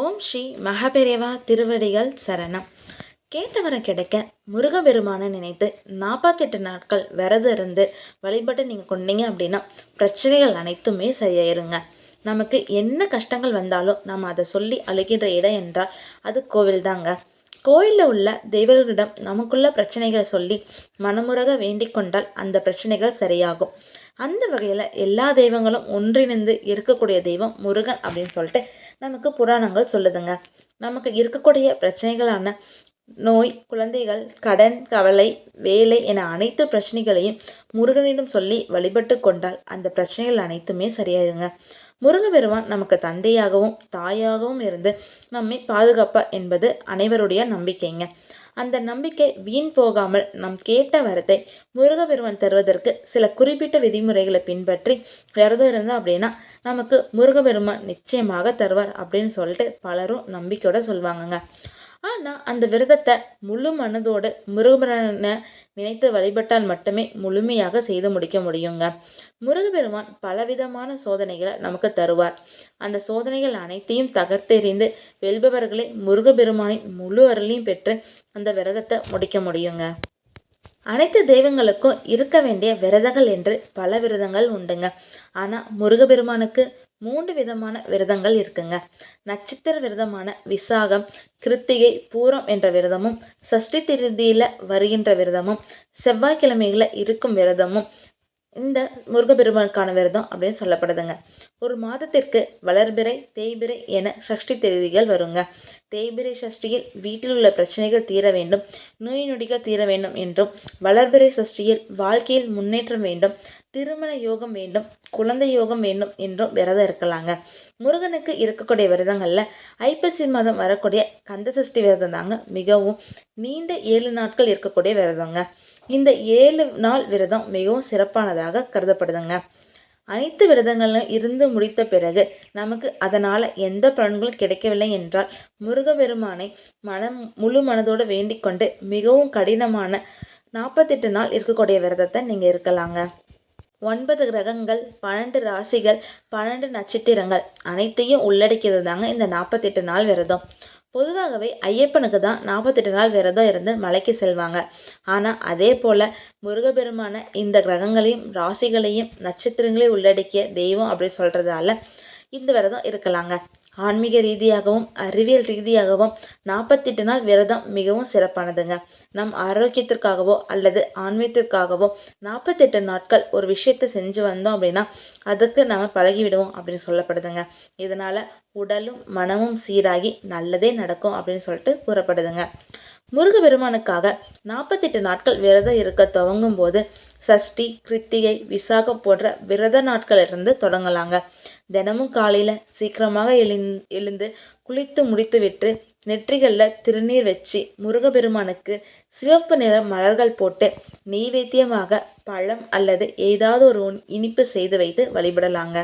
ஓம் ஸ்ரீ மகாபெரிவா திருவடிகள் சரணம். கேட்டவரை கிடைக்க முருகபெருமானை நினைத்து நாற்பத்தெட்டு நாட்கள் விரதம் இருந்து வழிபட்டு நீங்கள் கொண்டீங்க அப்படின்னா பிரச்சனைகள் அனைத்துமே சரியாயிருங்க. நமக்கு என்ன கஷ்டங்கள் வந்தாலும் நம்ம அதை சொல்லி அழுகின்ற இடம் என்றால் அது கோவில் தாங்க கோயிலில் உள்ள தெய்வர்களிடம் நமக்குள்ள பிரச்சனைகளை சொல்லி மனமுறக வேண்டிக் கொண்டால் அந்த பிரச்சனைகள் சரியாகும். அந்த வகையில் எல்லா தெய்வங்களும் ஒன்றிணைந்து இருக்கக்கூடிய தெய்வம் முருகன் அப்படின்னு சொல்லிட்டு நமக்கு புராணங்கள் சொல்லுதுங்க. நமக்கு இருக்கக்கூடிய பிரச்சனைகளான நோய் குழந்தைகள் கடன் கவலை வேலை என அனைத்து பிரச்சனைகளையும் முருகனிடம் சொல்லி வழிபட்டு கொண்டால் அந்த பிரச்சனைகள் அனைத்துமே சரியாயிருங்க. முருகப்பெருமான் நமக்கு தந்தையாகவும் தாயாகவும் இருந்து நம்மை பாதுகாப்பார் என்பது அனைவருடைய நம்பிக்கைங்க. அந்த நம்பிக்கை வீண் போகாமல் நம் கேட்ட வரத்தை முருகப்பெருமான் தருவதற்கு சில குறிப்பிட்ட விதிமுறைகளை பின்பற்றி விரதம் இருந்தோம் அப்படின்னா நமக்கு முருகப்பெருமான் நிச்சயமாக தருவார் அப்படின்னு சொல்லிட்டு பலரும் நம்பிக்கையோட சொல்லுவாங்கங்க ஆனால் அந்த விரதத்தை முழு மனதோடு முருகபெருமானை நினைத்து வழிபட்டால் மட்டுமே முழுமையாக செய்து முடிக்க முடியுங்க. முருகபெருமான் பலவிதமான சோதனைகளை நமக்கு தருவார். அந்த சோதனைகள் அனைத்தையும் தகர்த்தெறிந்து வெல்பவர்களே முருகபெருமானின் முழு அருளையும் பெற்று அந்த விரதத்தை முடிக்க முடியுங்க. அனைத்து தெய்வங்களுக்கும் இருக்க வேண்டிய விரதங்கள் என்று பல விரதங்கள் உண்டுங்க. ஆனால் முருகபெருமானுக்கு மூன்று விதமான விரதங்கள் இருக்குங்க. நட்சத்திர விரதமான விசாகம் கிருத்திகை பூரம் என்ற விரதமும் சஷ்டி திருதியில் வருகின்ற விரதமும் செவ்வாய்க்கிழமைகளில் இருக்கும் விரதமும் இந்த முருகப்பெருமானுக்கான விரதம் அப்படின்னு சொல்லப்படுதுங்க. ஒரு மாதத்திற்கு வளர்பிறை தேய்பிறை என சஷ்டி தேதிகள் வருங்க. தேய்பிறை சஷ்டியில் வீட்டில் உள்ள பிரச்சனைகள் தீர வேண்டும் நோய் நொடிகள் தீர வேண்டும் என்றும் வளர்பிறை சஷ்டியில் வாழ்க்கையில் முன்னேற்றம் வேண்டும் திருமண யோகம் வேண்டும் குழந்தை யோகம் வேண்டும் என்றும் விரதம் இருக்கலாங்க. முருகனுக்கு இருக்கக்கூடிய விரதங்களில் ஐப்பசி மாதம் வரக்கூடிய கந்த சஷ்டி விரதம் தாங்க மிகவும் நீண்ட ஏழு நாட்கள் இருக்கக்கூடிய விரதங்க. இந்த ஏழு நாள் விரதம் மிகவும் சிறப்பானதாக கருதப்படுதுங்க. அனைத்து விரதங்களும் இருந்து முடித்த பிறகு நமக்கு அதனால் எந்த பலன்களும் கிடைக்கவில்லை என்றால் முருகபெருமானை மனம் முழு மனதோடு வேண்டிக் கொண்டு மிகவும் கடினமான நாற்பத்தெட்டு நாள் இருக்கக்கூடிய விரதத்தை நீங்கள் இருக்கலாங்க. ஒன்பது கிரகங்கள் பன்னெண்டு ராசிகள் பன்னெண்டு நட்சத்திரங்கள் அனைத்தையும் உள்ளடக்கியது தாங்க இந்த நாற்பத்தெட்டு நாள் விரதம். பொதுவாகவே ஐயப்பனுக்கு தான் நாற்பத்தெட்டு நாள் விரதம் இருந்து மலைக்கு செல்வாங்க. ஆனால் அதே போல் முருகப்பெருமான இந்த கிரகங்களையும் ராசிகளையும் நட்சத்திரங்களையும் உள்ளடக்கிய தெய்வம் அப்படின்னு சொல்கிறதால இந்த விரதம் இருக்கலாங்க. ஆன்மீக ரீதியாகவும் அறிவியல் ரீதியாகவும் நாற்பத்தெட்டு நாள் விரதம் மிகவும் சிறப்பானதுங்க. நம் ஆரோக்கியத்திற்காகவோ அல்லது ஆன்மீகத்திற்காகவோ நாற்பத்தெட்டு நாட்கள் ஒரு விஷயத்தை செஞ்சு வந்தோம் அப்படின்னா அதுக்கு நம்ம பழகிவிடுவோம் அப்படின்னு சொல்லப்படுதுங்க. இதனால் உடலும் மனமும் சீராகி நல்லதே நடக்கும் அப்படின்னு சொல்லிட்டு கூறப்படுதுங்க. முருகப்பெருமானுக்காக நாற்பத்தெட்டு நாட்கள் விரதம் இருக்க துவங்கும் போது சஷ்டி கிருத்திகை விசாகம் போன்ற விரத நாட்கள் இருந்து தொடங்கலாங்க. தினமும் காலையில் சீக்கிரமாக எழுந் எழுந்து குளித்து முடித்துவிட்டு நெற்றிகளில் திருநீர் வச்சு முருகப்பெருமானுக்கு சிவப்பு நிற மலர்கள் போட்டு நெய்வேத்தியமாக பழம் அல்லது ஏதாவது ஒரு இனிப்பு செய்து வைத்து வழிபடலாங்க.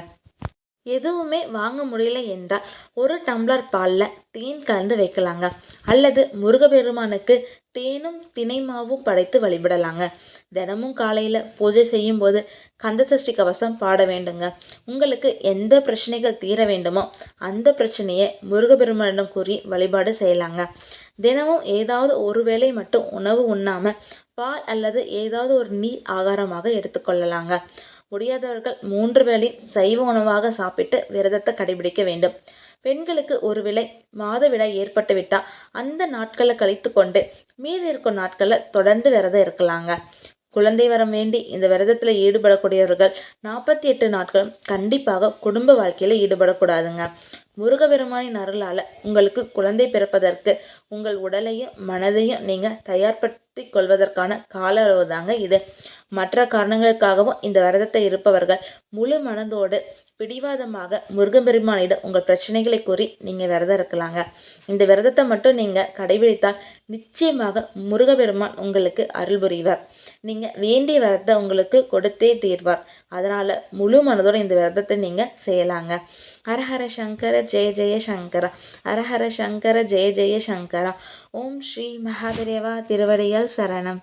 எதுவுமே வாங்க முடியல என்றால் ஒரு டம்ளர் பாலில் தேன் கலந்து வைக்கலாங்க. அல்லது முருகப்பெருமானுக்கு தேனும் தினைமாவும் படைத்து வழிபடலாங்க. தினமும் காலையில் பூஜை செய்யும் போது கந்தசஷ்டி கவசம் பாட வேண்டுங்க. உங்களுக்கு எந்த பிரச்சனைகள் தீர வேண்டுமோ அந்த பிரச்சனையை முருகப்பெருமானிடம் கூறி வழிபாடு செய்யலாங்க. தினமும் ஏதாவது ஒரு வேளை மட்டும் உணவு உண்ணாமல் பால் அல்லது ஏதாவது ஒரு நீர் ஆகாரமாக எடுத்துக்கொள்ளலாங்க. முடியாதவர்கள் மூன்று வேளையும் சைவ உணவாக சாப்பிட்டு விரதத்தை கடைபிடிக்க வேண்டும். பெண்களுக்கு ஒருவேளை மாதவிடாய் ஏற்பட்டுவிட்டால் அந்த நாட்களை கழித்து கொண்டு மீதி இருக்கும் நாட்களில் தொடர்ந்து விரதம் இருக்கலாங்க. குழந்தை வரம் வேண்டி இந்த விரதத்தில் ஈடுபடக்கூடியவர்கள் நாற்பத்தி எட்டு நாட்களும் கண்டிப்பாக குடும்ப வாழ்க்கையில் ஈடுபடக்கூடாதுங்க. முருகபெருமானின் அருளால் உங்களுக்கு குழந்தை பிறப்பதற்கு உங்கள் உடலையும் மனதையும் நீங்கள் தயார்படுத்தி கொள்வதற்கான கால அளவு தாங்க இது. மற்ற காரணங்களுக்காகவும் இந்த விரதத்தை இருப்பவர்கள் முழு மனதோடு பிடிவாதமாக முருகபெருமானிடம் உங்கள் பிரச்சனைகளை கூறி நீங்கள் விரதம் இருக்கலாங்க. இந்த விரதத்தை மட்டும் நீங்கள் கடைபிடித்தால் நிச்சயமாக முருகபெருமான் உங்களுக்கு அருள் புரிவார். நீங்கள் வேண்டிய விரதத்தை உங்களுக்கு கொடுத்தே தீர்வார். அதனால் முழு மனதோடு இந்த விரதத்தை நீங்கள் செய்யலாங்க. ஹரஹர சங்கர ஜெய ஜெய சங்கர ஹரஹர சங்கர ஜெய ஜெய சங்கர ஓம் ஸ்ரீ மகாதேவா திருவடிகள் சரணம்